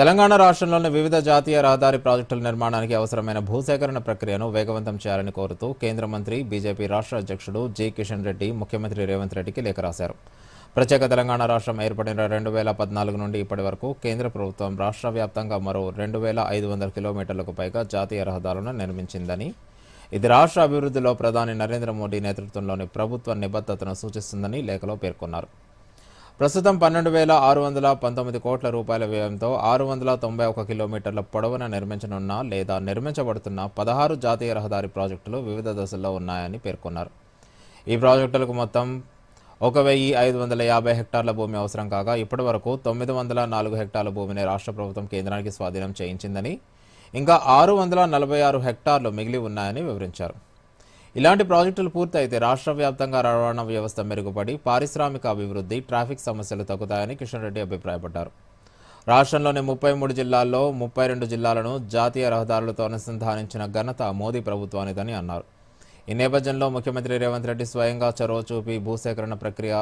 తెలంగాణ రాష్ట్రంలోని వివిధ జాతీయ రహదారి ప్రాజెక్టుల నిర్మాణానికి అవసరమైన భూసేకరణ ప్రక్రియను వేగవంతం చేయాలని కోరుతూ కేంద్ర మంత్రి బీజేపీ రాష్ట్ర అధ్యక్షుడు జి. కిషన్ రెడ్డి ముఖ్యమంత్రి రేవంత్ రెడ్డికి లేఖ రాశారు. ప్రత్యేక తెలంగాణ రాష్ట్రం ఏర్పడిన రెండు వేల పద్నాలుగు నుండి ఇప్పటి వరకు కేంద్ర ప్రభుత్వం రాష్ట్ర వ్యాప్తంగా మరో రెండు వేల ఐదు వందల కిలోమీటర్లకు పైగా జాతీయ రహదారులను నిర్మించిందని ఇది రాష్ట్ర అభివృద్ధిలో ప్రధాని నరేంద్ర మోడీ నేతృత్వంలోని ప్రభుత్వ నిబద్ధతను సూచిస్తుందని లేఖలో పేర్కొన్నారు. ప్రస్తుతం పన్నెండు వేల ఆరు వందల పంతొమ్మిది కోట్ల రూపాయల వ్యయంతో ఆరు వందల తొంభై ఒక కిలోమీటర్ల పొడవున నిర్మించనున్న లేదా నిర్మించబడుతున్న పదహారు జాతీయ రహదారి ప్రాజెక్టులు వివిధ దశల్లో ఉన్నాయని పేర్కొన్నారు. ఈ ప్రాజెక్టులకు మొత్తం ఒక వెయ్యి ఐదు వందల యాభై హెక్టార్ల భూమి అవసరం కాగా ఇప్పటి వరకు తొమ్మిది వందల నాలుగు హెక్టార్ల భూమిని రాష్ట్ర ప్రభుత్వం కేంద్రానికి స్వాధీనం చేయించిందని ఇంకా ఆరు వందల నలభై ఆరు హెక్టార్లు మిగిలి ఉన్నాయని వివరించారు. ఇలాంటి ప్రాజెక్టులు పూర్తయితే రాష్ట్ర వ్యాప్తంగా రవాణా వ్యవస్థ మెరుగుపడి పారిశ్రామిక అభివృద్ధి ట్రాఫిక్ సమస్యలు తగ్గుతాయని కిషన్ రెడ్డి అభిప్రాయపడ్డారు. రాష్ట్రంలోని ముప్పై మూడు జిల్లాల్లో ముప్పై రెండు జిల్లాలను జాతీయ రహదారులతో అనుసంధానించిన ఘనత మోదీ ప్రభుత్వానిదని అన్నారు. ఈ నేపథ్యంలో ముఖ్యమంత్రి రేవంత్ రెడ్డి స్వయంగా చొరవ చూపి భూసేకరణ ప్రక్రియ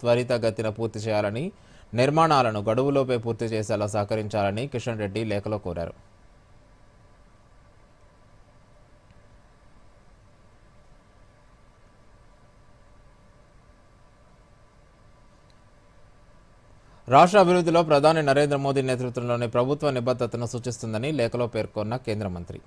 త్వరితగతిన పూర్తి చేయాలని నిర్మాణాలను గడువులోపే పూర్తి చేసేలా సహకరించాలని కిషన్ రెడ్డి లేఖలో కోరారు. రాష్ట్ర అభివృద్ధిలో ప్రధాని నరేంద్ర మోదీ నేతృత్వంలోని ప్రభుత్వ నిబద్ధతను సూచిస్తుందని లేఖలో పేర్కొన్న కేంద్ర మంత్రి.